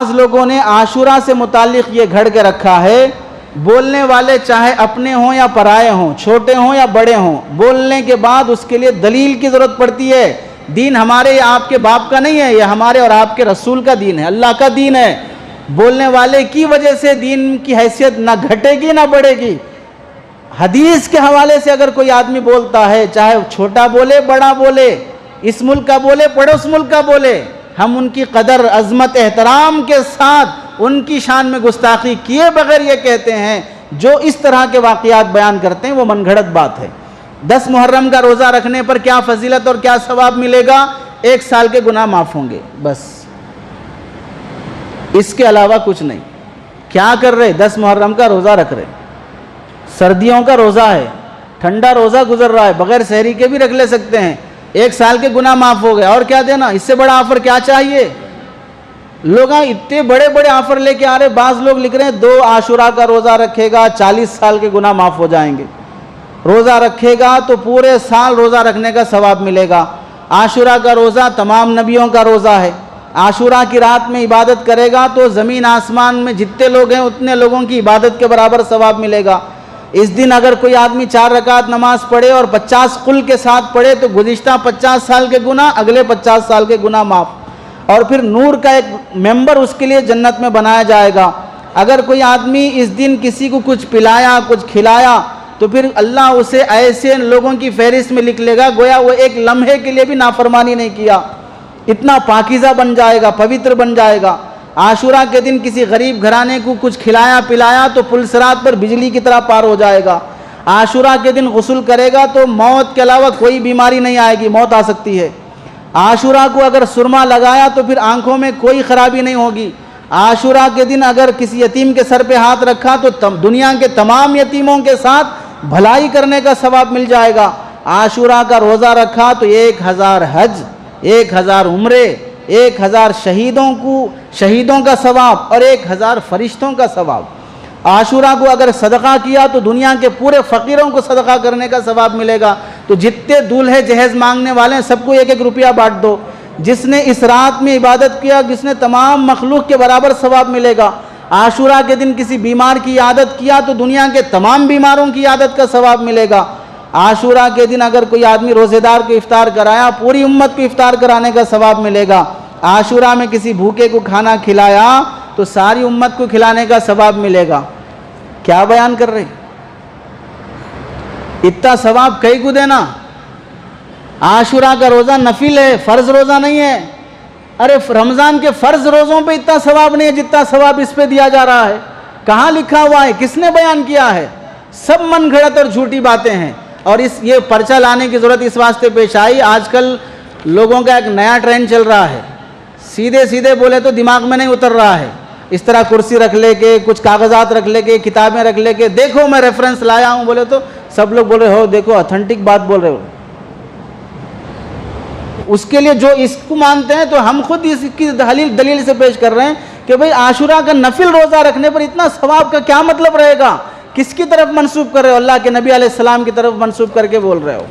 आज लोगों ने आशुरा से मुतालिक ये घड़ के रखा है बोलने वाले चाहे अपने हों या पराए हों छोटे हों या बड़े हों बोलने के बाद उसके लिए दलील की ज़रूरत पड़ती है दीन हमारे या आपके बाप का नहीं है ये हमारे और आपके रसूल का दीन है अल्लाह का दीन है बोलने वाले की वजह से दीन की हैसियत ना घटेगी ना बढ़ेगी हदीस के हवाले से अगर कोई आदमी बोलता है चाहे छोटा बोले बड़ा बोले इस मुल्क का बोले पड़ोस मुल्क का बोले हम उनकी कदर, अजमत, एहतराम के साथ उनकी शान में गुस्ताखी किए बगैर ये कहते हैं, जो इस तरह के वाक़यात बयान करते हैं, वो मनगढ़ंत बात है। दस मुहर्रम का रोज़ा रखने पर क्या फजीलत और क्या सवाब मिलेगा? एक साल के गुनाह माफ़ होंगे, बस। इसके अलावा कुछ नहीं। क्या कर रहे? दस मुहर्रम का रोज़ा रख रहे। सर्दियों का रोज़ा है, ठंडा रोज़ा गुजर रहा है, बगैर शहरी के भी रख ले सकते हैं। एक साल के गुना माफ़ हो गए। और क्या देना? इससे बड़ा ऑफ़र क्या चाहिए? लोग इतने बड़े बड़े ऑफ़र लेके आ रहे बाज लोग लिख रहे हैं, दो आशुरा का रोज़ा रखेगा, चालीस साल के गुना माफ़ हो जाएँगे। रोज़ा रखेगा तो पूरे साल रोज़ा रखने का सवाब मिलेगा। आशुरा का रोज़ा तमाम नबियों का रोज़ा है। आशुरा की रात में इबादत करेगा तो ज़मीन आसमान में जितने लोग हैं, उतने लोगों की इबादत के बराबर सवाब मिलेगा। इस दिन अगर कोई आदमी चार रकात नमाज़ पढ़े और पचास कुल के साथ पढ़े तो गुज्तर पचास साल के गुना, अगले पचास साल के गुना माफ़। और फिर नूर का एक मेंबर उसके लिए जन्नत में बनाया जाएगा। अगर कोई आदमी इस दिन किसी को कुछ पिलाया, कुछ खिलाया तो फिर अल्लाह उसे ऐसे लोगों की फहरिस्त में लिख लेगा, गोया वो एक लम्हे के लिए भी नाफरमानी नहीं किया। इतना पाकिज़ा बन जाएगा, पवित्र बन जाएगा। आशुरा के दिन किसी गरीब घराने को कुछ खिलाया पिलाया तो पुलसरात पर बिजली की तरह पार हो जाएगा। आशुरा के दिन गसल करेगा तो मौत के अलावा कोई बीमारी नहीं आएगी मौत आ सकती है। आशुरा को अगर सुरमा लगाया तो फिर आँखों में कोई खराबी नहीं होगी। आशुरा के दिन अगर किसी यतीम के सर पे हाथ रखा तो तम, दुनिया के तमाम यतीमों के साथ भलाई करने का सवाब मिल जाएगा। आशुरा का रोज़ा रखा तो एक हज़ार हज एक हज़ार उम्रे एक हज़ार शहीदों को, शहीदों का सवाब और एक हज़ार फरिश्तों का सवाब। आशुरा को अगर सदका किया तो दुनिया के पूरे फ़कीरों को सदका करने का सवाब मिलेगा। तो जितने दूल्हे जहेज़ मांगने वाले हैं, सबको एक एक रुपया बांट दो। जिसने इस रात में इबादत किया, जिसने तमाम मखलूक के बराबर सवाब मिलेगा। आशुरा के दिन किसी बीमार की आदत किया तो दुनिया के तमाम बीमारों की आदत का सवाब मिलेगा। आशुरा के दिन अगर कोई आदमी रोज़ेदार को इफ्तार कराया, पूरी उम्मत को इफ्तार कराने का सवाब मिलेगा। आशूरा में किसी भूखे को खाना खिलाया तो सारी उम्मत को खिलाने का सवाब मिलेगा। क्या बयान कर रहे? इतना सवाब कई को देना? आशुरा का रोज़ा नफिल है, फ़र्ज़ रोज़ा नहीं है। अरे, रमज़ान के फ़र्ज़ रोज़ों पे इतना सवाब नहीं है जितना सवाब इस पे दिया जा रहा है। कहाँ लिखा हुआ है? किसने बयान किया है? सब मन घड़त और झूठी बातें हैं। और इस, ये पर्चा लाने की ज़रूरत इस वास्ते पेश आई। आजकल लोगों का एक नया ट्रेंड चल रहा है। सीधे सीधे बोले तो दिमाग में नहीं उतर रहा है। इस तरह कुर्सी रख ले के कुछ कागजात रख लेके, किताबें रख लेके, देखो मैं रेफरेंस लाया हूँ, बोले तो सब लोग बोल रहे हो, देखो ऑथेंटिक बात बोल रहे हो। उसके लिए जो इसको मानते हैं तो हम खुद इसकी दलील दलील से पेश कर रहे हैं कि भाई आशुरा का नफिल रोज़ा रखने पर इतना सवाब का क्या मतलब रहेगा? किसकी तरफ़ मंसूब कर रहे हो? अल्लाह के नबी सलाम की तरफ़ मनसूब करके बोल रहे हो।